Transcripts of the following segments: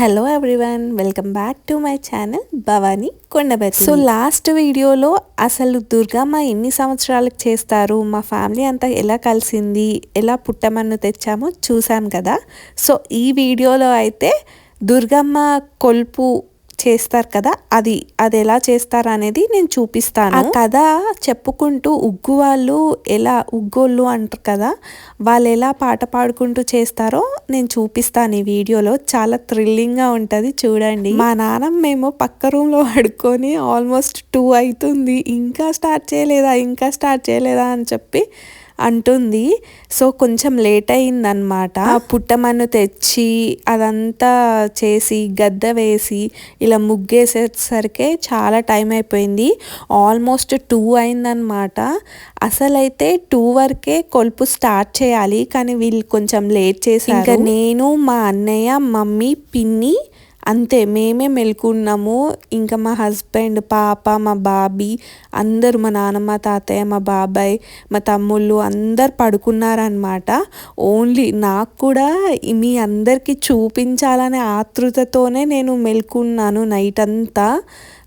Hello everyone welcome back to my channel Bhavani Kondabetti so last వీడియోలో అసలు దుర్గమ్మ ఎన్ని సంవత్సరాలకు చేస్తారు? మా ఫ్యామిలీ అంతా ఎలా కలిసింది? ఎలా పుట్టమన్ను తెచ్చామో చూసాం కదా. సో ఈ వీడియోలో అయితే దుర్గమ్మ కొల్పు చేస్తారు కదా అది అది ఎలా చేస్తారు అనేది నేను చూపిస్తాను. ఆ కథ చెప్పుకుంటూ ఉగ్గు వాళ్ళు ఎలా ఉగ్గోళ్ళు అంటారు కదా వాళ్ళు ఎలా పాట పాడుకుంటూ చేస్తారో నేను చూపిస్తాను ఈ వీడియోలో. చాలా థ్రిల్లింగ్గా ఉంటుంది చూడండి. మా నాన్న మేము పక్క రూమ్లో పడుకొని ఆల్మోస్ట్ టూ అవుతుంది. ఇంకా స్టార్ట్ చేయలేదా ఇంకా స్టార్ట్ చేయలేదా అని చెప్పి అంటుంది. సో కొంచెం లేట్ అయిందనమాట పుట్టమన్ను తెచ్చి అదంతా చేసి గద్ద వేసి ఇలా ముగ్గేసేసరికి చాలా టైం అయిపోయింది. ఆల్మోస్ట్ టూ అయిందనమాట అసలైతే టూ వరకే కొలుపు స్టార్ట్ చేయాలి కానీ వీళ్ళు కొంచెం లేట్ చేసి ఇంకా నేను మా అన్నయ్య మమ్మీ పిన్ని అంతే మేమే మెలుకున్నాము. ఇంకా మా హస్బెండ్ పాప మా బాబీ అందరూ మా నానమ్మ తాతయ్య మా బాబాయ్ మా తమ్ముళ్ళు అందరు పడుకున్నారనమాట ఓన్లీ నాకు కూడా మీ అందరికీ చూపించాలనే ఆతృతతోనే నేను మెలుకున్నాను నైట్ అంతా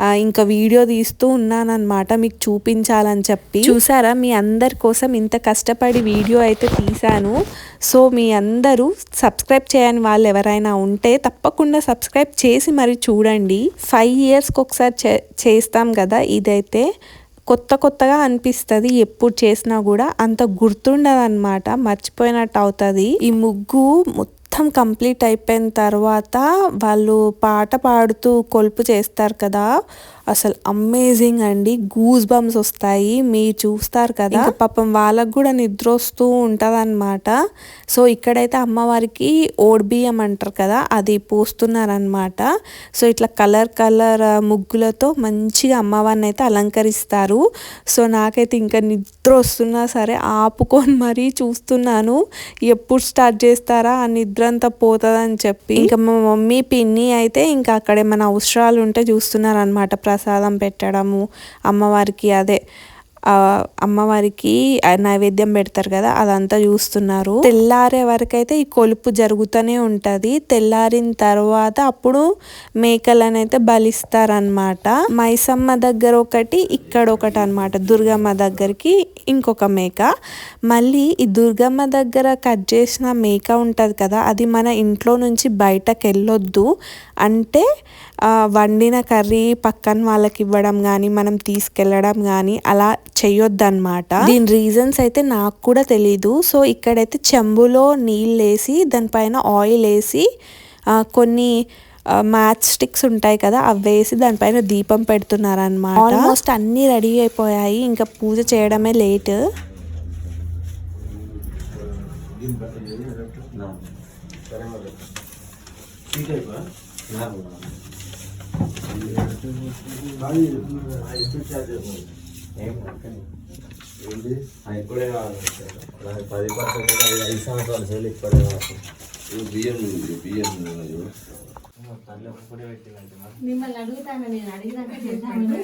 ఇంకా వీడియో తీస్తూ ఉన్నానమాట మీకు చూపించాలని చెప్పి. చూసారా? మీ అందరి కోసం ఇంత కష్టపడి వీడియో అయితే తీశాను. సో మీ అందరూ సబ్స్క్రైబ్ చేయని వాళ్ళు ఎవరైనా ఉంటే తప్పకుండా సబ్స్క్రైబ్ చేసి మరి చూడండి. ఫైవ్ ఇయర్స్కి ఒకసారి చే చేస్తాం కదా ఇదైతే. కొత్త కొత్తగా అనిపిస్తుంది ఎప్పుడు చేసినా కూడా. అంత గుర్తుండదు అనమాట మర్చిపోయినట్టు అవుతుంది. ఈ ముగ్గు మొత్తం కంప్లీట్ అయిపోయిన తర్వాత వాళ్ళు పాట పాడుతూ కొలుపు చేస్తారు కదా అసలు అమేజింగ్ అండి. గూస్ బంప్స్ వస్తాయి. మీరు చూస్తారు కదా. పాపం వాళ్ళకు కూడా నిద్ర వస్తూ ఉంటుంది అనమాట సో ఇక్కడైతే అమ్మవారికి ఓడిబియ్యం అంటారు కదా అది పోస్తున్నారనమాట సో ఇట్లా కలర్ కలర్ ముగ్గులతో మంచిగా అమ్మవారిని అయితే అలంకరిస్తారు. సో నాకైతే ఇంకా నిద్ర వస్తున్నా సరే ఆపుకొని మరీ చూస్తున్నాను. ఎప్పుడు స్టార్ట్ చేస్తారా? ఆ నిద్ర అంతా పోతుందని చెప్పి. ఇంకా మా మమ్మీ పిన్ని అయితే ఇంకా అక్కడ ఏమైనా అవసరాలు ఉంటే చూస్తున్నారు అనమాట ప్రసాదం పెట్టడము అమ్మవారికి అదే అమ్మవారికి నైవేద్యం పెడతారు కదా అదంతా చూస్తున్నారు. తెల్లారే వరకైతే ఈ కొలుపు జరుగుతూనే ఉంటుంది. తెల్లారిన తర్వాత అప్పుడు మేకలను అయితే బలిస్తారనమాట మైసమ్మ దగ్గర ఒకటి ఇక్కడ ఒకటి అనమాట దుర్గమ్మ దగ్గరికి ఇంకొక మేక. మళ్ళీ ఈ దుర్గమ్మ దగ్గర కట్ చేసిన మేక ఉంటుంది కదా అది మన ఇంట్లో నుంచి బయటకు వెళ్ళొద్దు అంటే వండిన కర్రీ పక్కన వాళ్ళకి ఇవ్వడం కానీ మనం తీసుకెళ్ళడం కానీ అలా చెయ్యొద్దన్నమాట. దీని రీజన్స్ అయితే నాకు కూడా తెలీదు. సో ఇక్కడైతే చెంబులో నీళ్ళు వేసి దానిపైన ఆయిల్ వేసి కొన్ని మ్యాచ్ స్టిక్స్ ఉంటాయి కదా అవి వేసి దానిపైన దీపం పెడుతున్నారనమాట ఆల్మోస్ట్ అన్నీ రెడీ అయిపోయాయి. ఇంకా పూజ చేయడమే లేట్. ఇప్పుడే పది పర్సెంట్ ఐదు సంవత్సరాల సేలు ఇప్పుడే బియ్యం బియ్యం మిమ్మల్ని అడుగుతాను నేను అడిగినాక చేద్దామని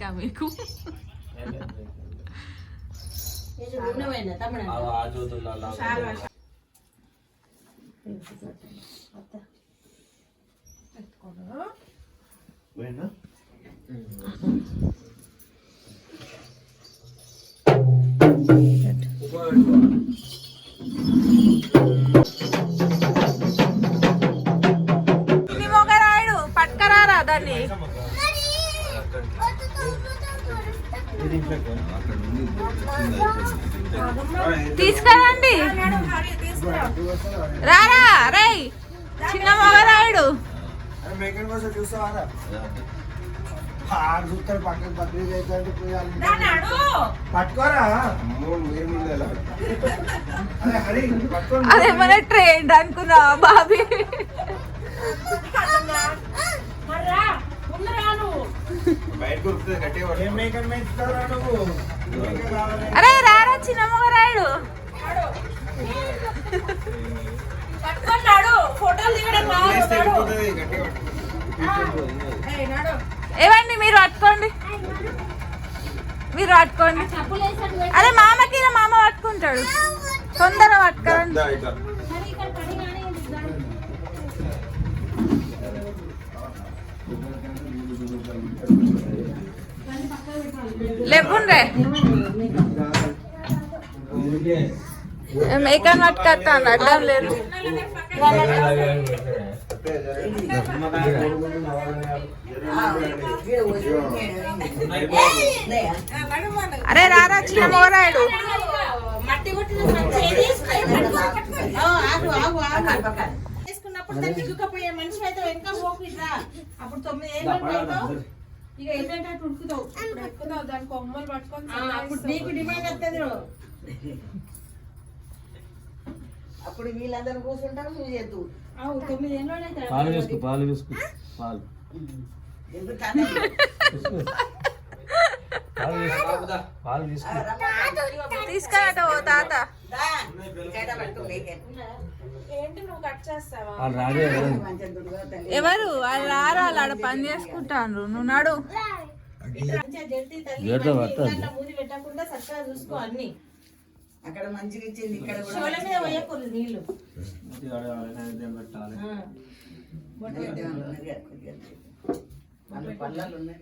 జ్యోతులలో నీ మొగరాయుడు పట్టుకరారా దాన్ని అంటే పోయాలి పట్టుకోరా. అరే హరి పట్టుకోండి అదేమన్నా ట్రైన్ అనుకున్నా బాబీ ఏం మేకన్ మేపుతావురా నువ్వు మేకన్ రావాలి. అరే రారా చిన్న మొగరాయుడు. ఏవండి మీరు పట్టుకోండి. మీరు పట్టుకోండి. అరే మామకి మామ పట్టుకుంటాడు. తొందర పట్టుకోండి సరే ఇక్కడ పడి కానీ లేకుండ్రే మేకన్ పట్టుకొస్తాను అడ్డం లేదు. అరే రారా చిన్న. తీసుకున్నప్పుడు ఇరుక్కపోయే మనిషి అయితే వెనక పోకుండా అప్పుడు తొమ్మిది ఏళ్ళు ఇక ఏంటంటే అటు ఉడుకుతావు. ఇప్పుడు ఎక్కుతావు దాని కొమ్మలు పట్టుకొని అప్పుడు నీకు డిమాండ్ వస్తుంది అప్పుడు వీళ్ళందరూ కూర్చుంటారు నువ్వు చేద్దు తొమ్మిది ఏళ్ళు పాలు వేసుకో పాలు వేసుకో. పాలు. ఎందుకు? పాలు తీసుకురట ఓ తాత. ఎవరు? వాళ్ళు రారా వాళ్ళు ఆడ పని చేసుకుంటాను నువ్వు నాడు. పెట్టకుండా చక్కగా చూసుకో అన్ని. అక్కడ మంచిగా ఇచ్చింది ఇక్కడ కూడా మీద పోయకూడదు పెట్టాలి పళ్ళాలు ఉన్నాయి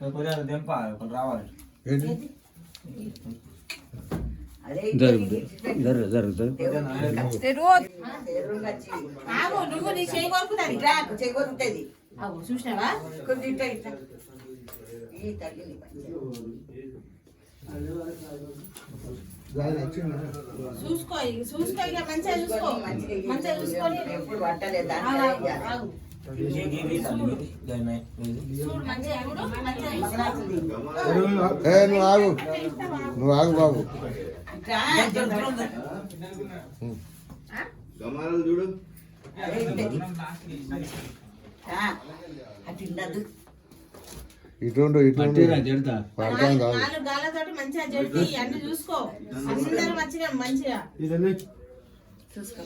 కదా. కొద్దిగా దెంప కొన్ని రావాలి ఇచ్చిపెట్టు. జరుగు జరుగు తెరువు ఎదురుగా వచ్చి. ఆగు నువ్వు నీ చేయి కొరుకుతుంది ఇట్లా చెగొరుతుంది అవు చూసినావా? కొద్ది ఇట్లా ఇట్లా ఈ మంచిగా. చూసుకో చూసుకో మంచిగా చూసుకో. మంచిగా చూసుకొని ఎప్పుడు పట్టలేదు? నువ్వు ఆగు. నువ్వు ఆగు బాబు. చెగొరుతుంది. చూడు. కాదు. గాలతోటి మంచిగా చూసుకో. అందరూ మంచిగా మంచిగా. చూసుకో.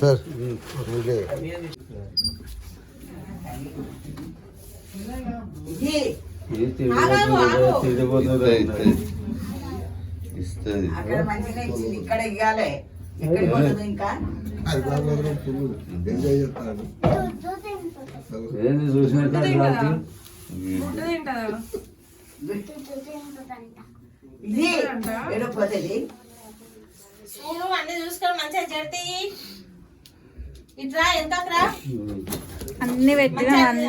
సార్. ఇస్తుంది ఇక్కడ ఇవ్వాలి ఇంకా? ఏంది చూసినట్టు ఇది ఎడపోతుంది చూడు అన్ని చూసుకొని మంచిగా జడితే. ఇట్రా ఎంతకు రా అన్ని పెట్టినా అన్ని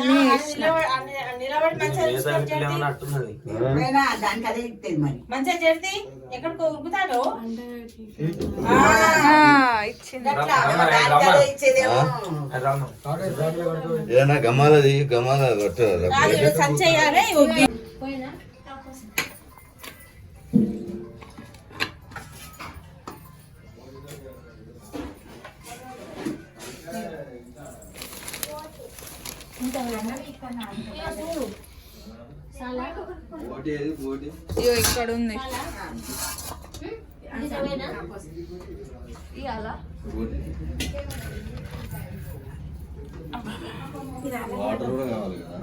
నిలబడి- మంచిగా దానికి అదే ఇస్తుంది మరి. మంచిగా ఎక్కడికో ఉరుకుతాడు. ఏదైనా గమాలది గమాల కొట్టు. సంచేయాలి ఇగో ఇక్కడ ఉంది. వాటర్ కూడా కావాలి కదా.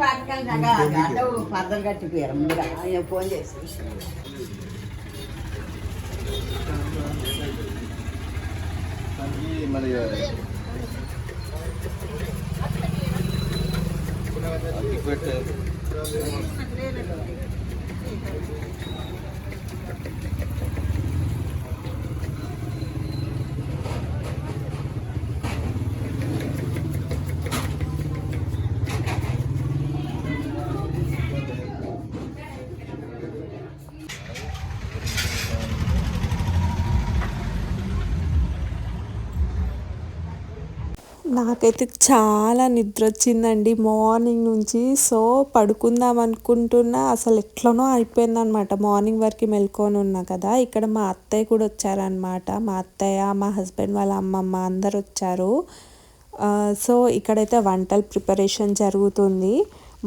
వాటికల్ పర్దలు కట్టిపోయారు ముందుగా. ఆయన ఫోన్ చేసి. మరి అగ్గి నాకైతే చాలా నిద్ర వచ్చిందండి మార్నింగ్ నుంచి సో పడుకుందాం అనుకుంటున్నా. అసలు ఎట్లనో అయిపోయింది అనమాట మార్నింగ్ వరకు మెల్కొని ఉన్నా కదా. ఇక్కడ మా అత్తయ్య కూడా వచ్చారనమాట. మా అత్తయ్య మా హస్బెండ్ వాళ్ళ అమ్మమ్మ అందరు వచ్చారు. సో ఇక్కడైతే వంటల ప్రిపరేషన్ జరుగుతుంది.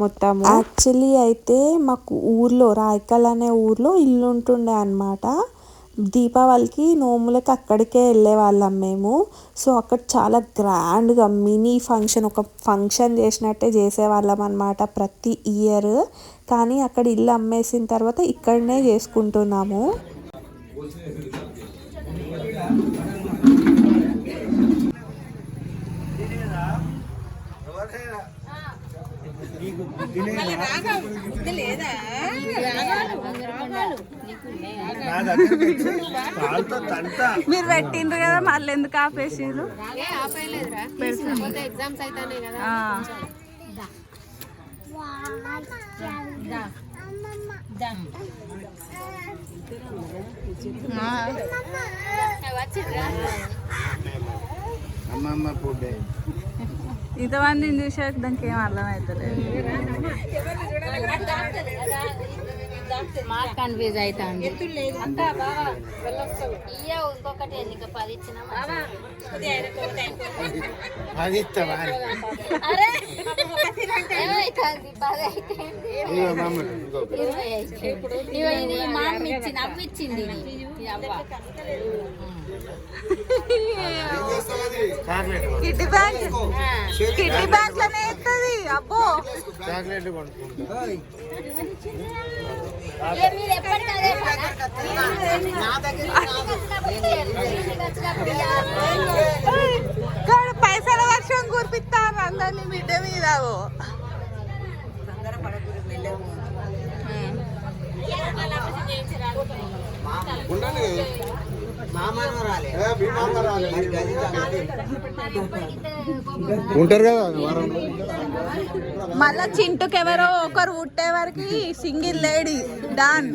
మొత్తం యాక్చువల్లీ అయితే మాకు ఊర్లో రాయకల్ అనే ఊర్లో ఇల్లు ఉంటుండే అనమాట. దీపావళికి నోములకి అక్కడికే వెళ్ళే వాళ్ళం మేము. సో అక్కడ చాలా గ్రాండ్గా మినీ ఫంక్షన్ ఒక ఫంక్షన్ చేసినట్టే చేసేవాళ్ళం అనమాట ప్రతి ఇయర్. కానీ అక్కడ ఇల్లు అమ్మేసిన తర్వాత ఇక్కడనే చేసుకుంటున్నాము నా దగ్గరికి వచ్చి కాలుతో తంతా మీరు పెట్టిండ్రు కదా మళ్ళీ ఎందుకు ఆపేసిర్రు ఎగ్జామ్స్ అయితేనే కదా. అమ్మమ్మ ఫుడ్ ఇంతమందిని చూసాక దానికి ఏం అర్థమవుతలేదు మాకు కన్ఫ్యూజ్ అవుతుంది ఇయ్య ఇంకొకటి ఇంకా పది ఇచ్చినా మా అమ్మ ఇచ్చింది అమ్మ ఇచ్చింది అవ్వ బ్యాంక్. లోనే ఎత్తది. అబ్బో. చాక్లెట్ పైసల వర్షం కురిపిస్తారు అందరినీ బిడ్డ మీద. ఓ. ఉంటారు కదా వారం మళ్ళా చింటుకి ఎవరో ఒకరు పుట్టే వరకు సింగిల్ లేడీ డాన్.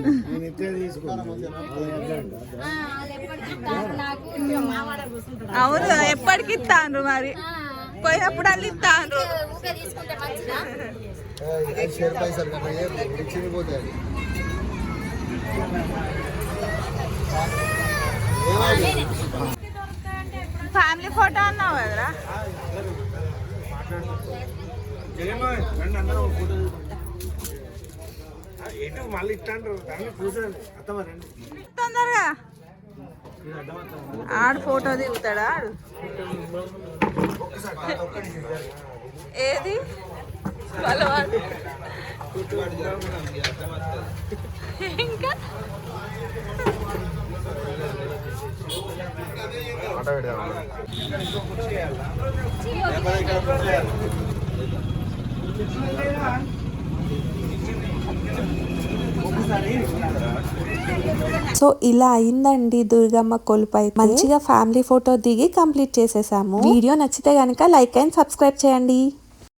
అవును ఎప్పటికి ఇస్తాను మరి? పోయినప్పుడు అల్లి ఇస్తాను ఊకే తీసుకుంటే మంచిదా? షేర్ పైసలు కదా, ఏ చిరిగిపోతాయి అది. ఫ్యామిలీ ఫోటో అన్నావు కదరా? మళ్ళీ తొందరగా. ఆడు ఫోటో దిగుతాడా ఆడు? ఏది? వాళ్ళ ఇంకా సో ఇలా అయిందండి దుర్గమ్మ కొలుపై. మంచిగా ఫ్యామిలీ ఫోటో దిగి కంప్లీట్ చేసేసాము. వీడియో నచ్చితే కనుక లైక్ అండ్ సబ్స్క్రైబ్ చేయండి.